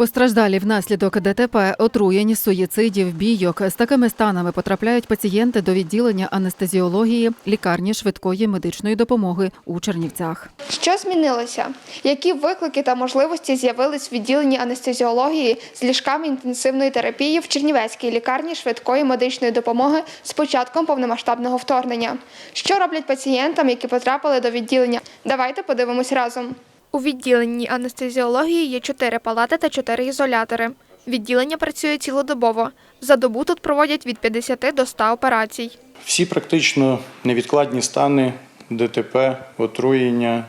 Постраждалі внаслідок ДТП, отруєнь, суїцидів, бійок. З такими станами потрапляють пацієнти до відділення анестезіології лікарні швидкої медичної допомоги у Чернівцях. Що змінилося? Які виклики та можливості з'явились в відділенні анестезіології з ліжками інтенсивної терапії в Чернівецькій лікарні швидкої медичної допомоги з початком повномасштабного вторгнення? Що роблять пацієнтам, які потрапили до відділення? Давайте подивимось разом. У відділенні анестезіології є чотири палати та чотири ізолятори. Відділення працює цілодобово. За добу тут проводять від 50 до 100 операцій. Всі практично невідкладні стани ДТП, отруєння,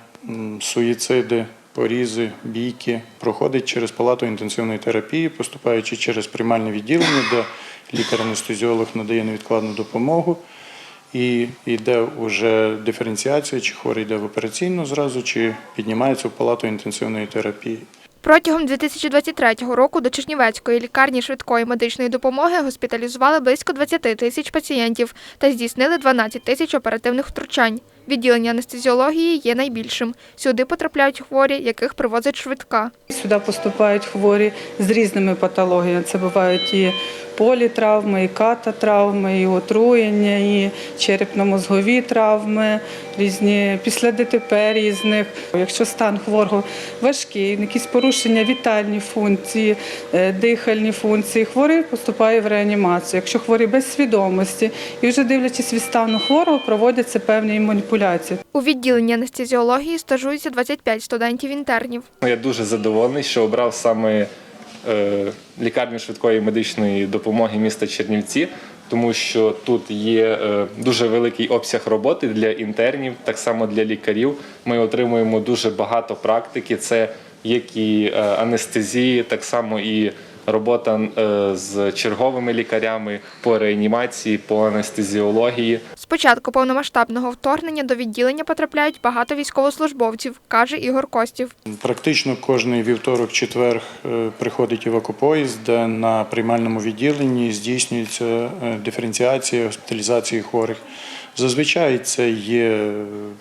суїциди, порізи, бійки проходять через палату інтенсивної терапії, поступаючи через приймальне відділення, де лікар-анестезіолог надає невідкладну допомогу. І йде вже диференціація, чи хворий йде в операційну зразу, чи піднімається в палату інтенсивної терапії. Протягом 2023 року до Чернівецької лікарні швидкої медичної допомоги госпіталізували близько 20 тисяч пацієнтів та здійснили 12 тисяч оперативних втручань. Відділення анестезіології є найбільшим. Сюди потрапляють хворі, яких привозить швидка. Сюди поступають хворі з різними патологіями. Це бувають і політравми, і кататравми, і отруєння, і черепно-мозгові травми, різні після ДТП різних. Якщо стан хворого важкий, якісь порушення вітальні функції, е, дихальні функції, хворий поступає в реанімацію. Якщо хворий без свідомості, і вже дивлячись від стану хворого, проводяться певні маніпуляції. У відділенні анестезіології стажується 25 студентів-інтернів. Ну, Я дуже задоволений, що обрав саме лікарню швидкої медичної допомоги міста Чернівці, тому що тут є е, дуже великий обсяг роботи для інтернів, так само для лікарів. Ми отримуємо дуже багато практики. Це як і е, анестезії, так само і робота е, з черговими лікарями по реанімації, по анестезіології. Початку повномасштабного вторгнення до відділення потрапляють багато військовослужбовців, каже Ігор Костів. Практично кожний вівторок-четвер е, приходить евакупоїзд, де на приймальному відділенні здійснюється е, диференціація госпіталізації хворих. Зазвичай це є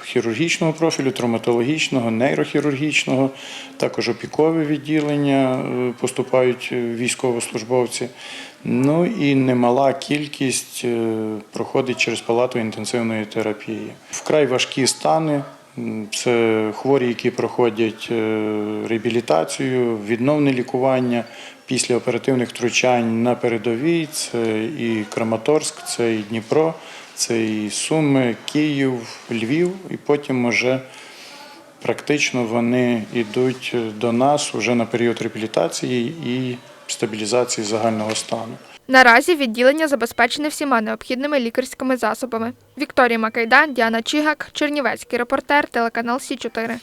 хірургічного профілю, травматологічного, нейрохірургічного, також опікове відділення е, поступають військовослужбовці. Ну і немала кількість е, проходить через палату інтенсивної терапії. Вкрай важкі стани. Це хворі, які проходять е, реабілітацію, відновне лікування після оперативних втручань на передовій. Це і Краматорськ, це і Дніпро, це і Суми, Київ, Львів, і потім уже практично вони йдуть до нас вже на період реабілітації і стабілізації загального стану. Наразі відділення забезпечене всіма необхідними лікарськими засобами. Вікторія Макайдан, Діана Чігак, Чернівецький репортер, телеканал Сі 4